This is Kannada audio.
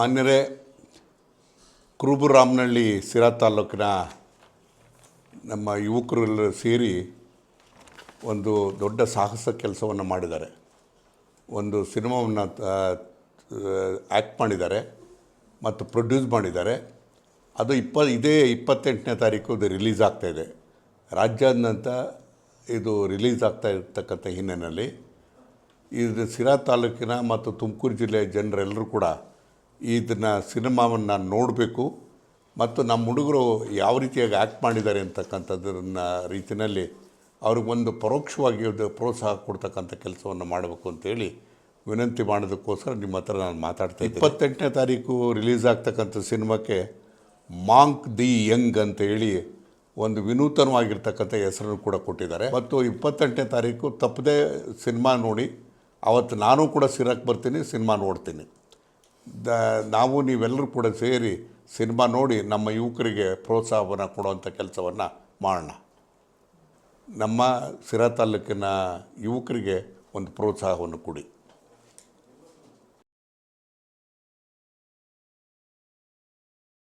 ಮಾನ್ಯರೇ, ಕುರುಬುರಾಮನಹಳ್ಳಿ ಸಿರಾ ತಾಲೂಕಿನ ನಮ್ಮ ಯುವಕರೆಲ್ಲರೂ ಸೇರಿ ಒಂದು ದೊಡ್ಡ ಸಾಹಸ ಕೆಲಸವನ್ನು ಮಾಡಿದ್ದಾರೆ. ಒಂದು ಸಿನಿಮಾವನ್ನು ಆ್ಯಕ್ಟ್ ಮಾಡಿದ್ದಾರೆ ಮತ್ತು ಪ್ರೊಡ್ಯೂಸ್ ಮಾಡಿದ್ದಾರೆ. ಅದು ಇಪ್ಪ ಇದೇ ಇಪ್ಪತ್ತೆಂಟನೇ ತಾರೀಕು ಅದು ರಿಲೀಸ್ ಆಗ್ತಾಯಿದೆ ರಾಜ್ಯಾದ್ಯಂತ ಇದು ರಿಲೀಸ್ ಆಗ್ತಾ ಇರ್ತಕ್ಕಂಥ ಹಿನ್ನೆಲೆಯಲ್ಲಿ ಇದು ಸಿರಾ ತಾಲೂಕಿನ ಮತ್ತು ತುಮಕೂರು ಜಿಲ್ಲೆಯ ಜನರೆಲ್ಲರೂ ಕೂಡ ಇದನ್ನು ಸಿನಿಮಾವನ್ನು ನೋಡಬೇಕು ಮತ್ತು ನಮ್ಮ ಹುಡುಗರು ಯಾವ ರೀತಿಯಾಗಿ ಆ್ಯಕ್ಟ್ ಮಾಡಿದ್ದಾರೆ ಅಂತಕ್ಕಂಥದ್ದನ್ನ ರೀತಿಯಲ್ಲಿ ಅವ್ರಿಗೊಂದು ಪರೋಕ್ಷವಾಗಿ ಒಂದು ಪ್ರೋತ್ಸಾಹ ಕೊಡ್ತಕ್ಕಂಥ ಕೆಲಸವನ್ನು ಮಾಡಬೇಕು ಅಂತೇಳಿ ವಿನಂತಿ ಮಾಡೋದಕ್ಕೋಸ್ಕರ ನಿಮ್ಮ ಹತ್ರ ನಾನು ಮಾತಾಡ್ತಾ ಇಪ್ಪತ್ತೆಂಟನೇ ತಾರೀಕು ರಿಲೀಸ್ ಆಗ್ತಕ್ಕಂಥ ಸಿನಿಮಾಕ್ಕೆ ಮಾಂಕ್ ದಿ ಯಂಗ್ ಅಂತ ಹೇಳಿ ಒಂದು ವಿನೂತನವಾಗಿರ್ತಕ್ಕಂಥ ಹೆಸರನ್ನು ಕೂಡ ಕೊಟ್ಟಿದ್ದಾರೆ. ಮತ್ತು ಇಪ್ಪತ್ತೆಂಟನೇ ತಾರೀಕು ತಪ್ಪದೇ ಸಿನಿಮಾ ನೋಡಿ, ಅವತ್ತು ನಾನು ಕೂಡ ಸಿರಕ್ಕೆ ಬರ್ತೀನಿ, ಸಿನಿಮಾ ನೋಡ್ತೀನಿ. ದ, ನಾವು ನೀವೆಲ್ಲರೂ ಕೂಡ ಸೇರಿ ಸಿನಿಮಾ ನೋಡಿ ನಮ್ಮ ಯುವಕರಿಗೆ ಪ್ರೋತ್ಸಾಹವನ್ನು ಕೊಡುವಂಥ ಕೆಲಸವನ್ನು ಮಾಡೋಣ. ನಮ್ಮ ಸಿರಾ ತಾಲೂಕಿನ ಯುವಕರಿಗೆ ಒಂದು ಪ್ರೋತ್ಸಾಹವನ್ನು ಕೊಡಿ.